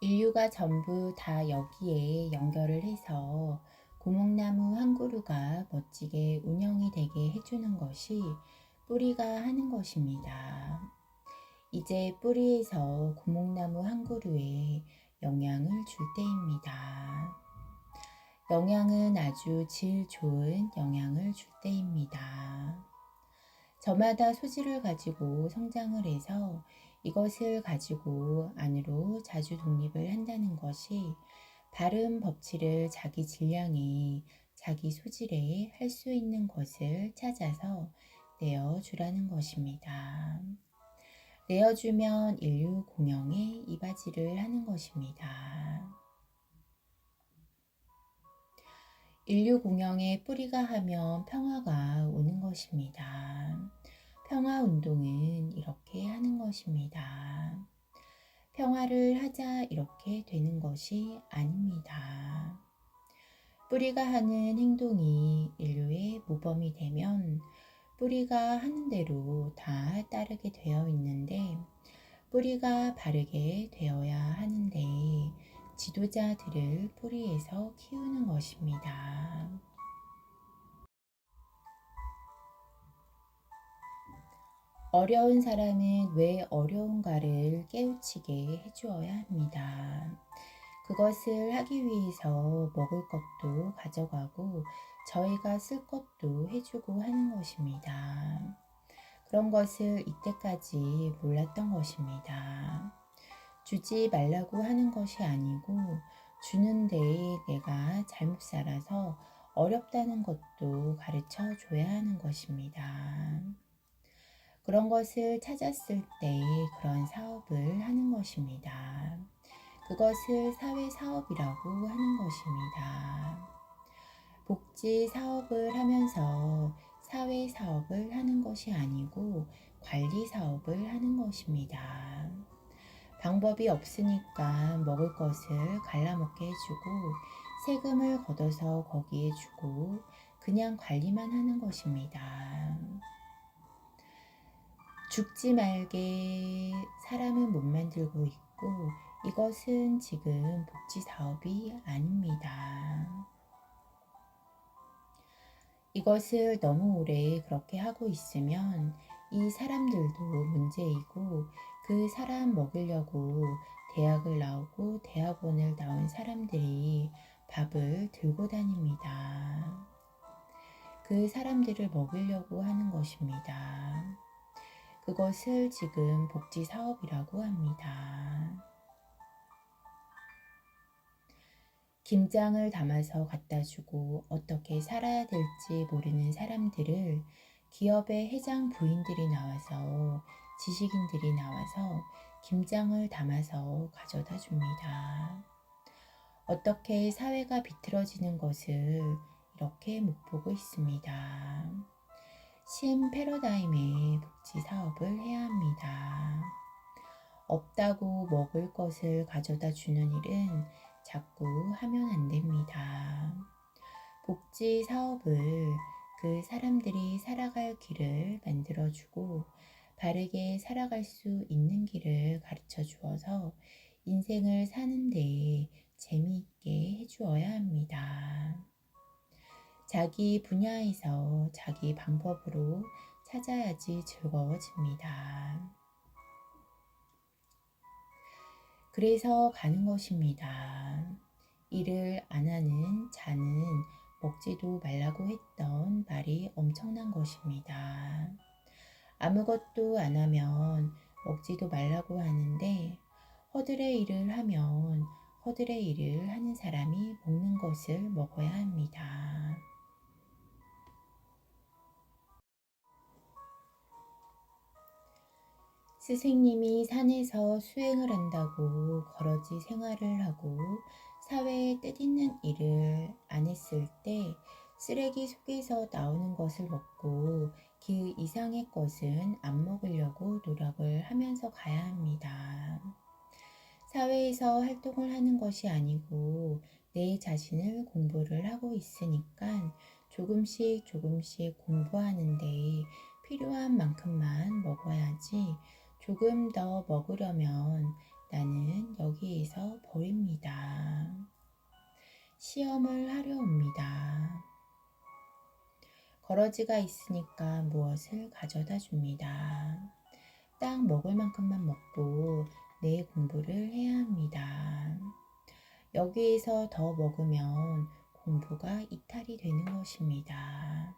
인류가 전부 다 여기에 연결을 해서 고목나무 한 그루가 멋지게 운영이 되게 해주는 것이 뿌리가 하는 것입니다. 이제 뿌리에서 고목나무 한 그루에 영향을 줄 때입니다. 영향은 아주 질 좋은 영향을 줄 때입니다. 저마다 소질을 가지고 성장을 해서 이것을 가지고 안으로 자주 독립을 한다는 것이 바른 법치를 자기 질량에 자기 소질에 할 수 있는 것을 찾아서 내어주라는 것입니다. 내어주면 인류 공영에 이바지를 하는 것입니다. 인류 공영에 뿌리가 하면 평화가 오는 것입니다. 평화 운동은 이렇게 것입니다. 평화를 하자 이렇게 되는 것이 아닙니다. 뿌리가 하는 행동이 인류의 모범이 되면 뿌리가 하는 대로 다 따르게 되어 있는데 뿌리가 바르게 되어야 하는데 지도자들을 뿌리에서 키우는 것입니다. 어려운 사람은 왜 어려운가를 깨우치게 해주어야 합니다. 그것을 하기 위해서 먹을 것도 가져가고 저희가 쓸 것도 해주고 하는 것입니다. 그런 것을 이때까지 몰랐던 것입니다. 주지 말라고 하는 것이 아니고 주는데 내가 잘못 살아서 어렵다는 것도 가르쳐 줘야 하는 것입니다. 그런 것을 찾았을 때 그런 사업을 하는 것입니다. 그것을 사회 사업이라고 하는 것입니다. 복지 사업을 하면서 사회 사업을 하는 것이 아니고 관리 사업을 하는 것입니다. 방법이 없으니까 먹을 것을 갈라먹게 해주고 세금을 걷어서 거기에 주고 그냥 관리만 하는 것입니다. 죽지 말게 사람은 못 만들고 있고 이것은 지금 복지 사업이 아닙니다. 이것을 너무 오래 그렇게 하고 있으면 이 사람들도 문제이고 그 사람 먹으려고 대학을 나오고 대학원을 나온 사람들이 밥을 들고 다닙니다. 그 사람들을 먹으려고 하는 것입니다. 그것을 지금 복지 사업이라고 합니다. 김장을 담아서 갖다 주고 어떻게 살아야 될지 모르는 사람들을 기업의 회장 부인들이 나와서 지식인들이 나와서 김장을 담아서 가져다 줍니다. 어떻게 사회가 비틀어지는 것을 이렇게 못 보고 있습니다. 신 패러다임의 복지 사업을 해야 합니다. 없다고 먹을 것을 가져다 주는 일은 자꾸 하면 안 됩니다. 복지 사업을 그 사람들이 살아갈 길을 만들어주고 바르게 살아갈 수 있는 길을 가르쳐 주어서 인생을 사는데 재미있게 해주어야 합니다. 자기 분야에서 자기 방법으로 찾아야지 즐거워집니다. 그래서 가는 것입니다. 일을 안 하는 자는 먹지도 말라고 했던 말이 엄청난 것입니다. 아무것도 안 하면 먹지도 말라고 하는데 허들의 일을 하면 허들의 일을 하는 사람이 먹는 것을 먹어야 합니다. 스승님이 산에서 수행을 한다고 거러지 생활을 하고 사회에 뜻있는 일을 안 했을 때 쓰레기 속에서 나오는 것을 먹고 그 이상의 것은 안 먹으려고 노력을 하면서 가야 합니다. 사회에서 활동을 하는 것이 아니고 내 자신을 공부를 하고 있으니까 조금씩 조금씩 공부하는데 필요한 만큼만 먹어야지 조금 더 먹으려면 나는 여기에서 버립니다. 시험을 하려 옵니다. 거러지가 있으니까 무엇을 가져다 줍니다. 딱 먹을 만큼만 먹고 내 공부를 해야 합니다. 여기에서 더 먹으면 공부가 이탈이 되는 것입니다.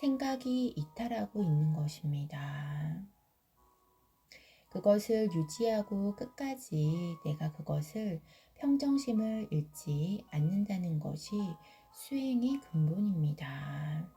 생각이 이탈하고 있는 것입니다. 그것을 유지하고 끝까지 내가 그것을 평정심을 잃지 않는다는 것이 수행의 근본입니다.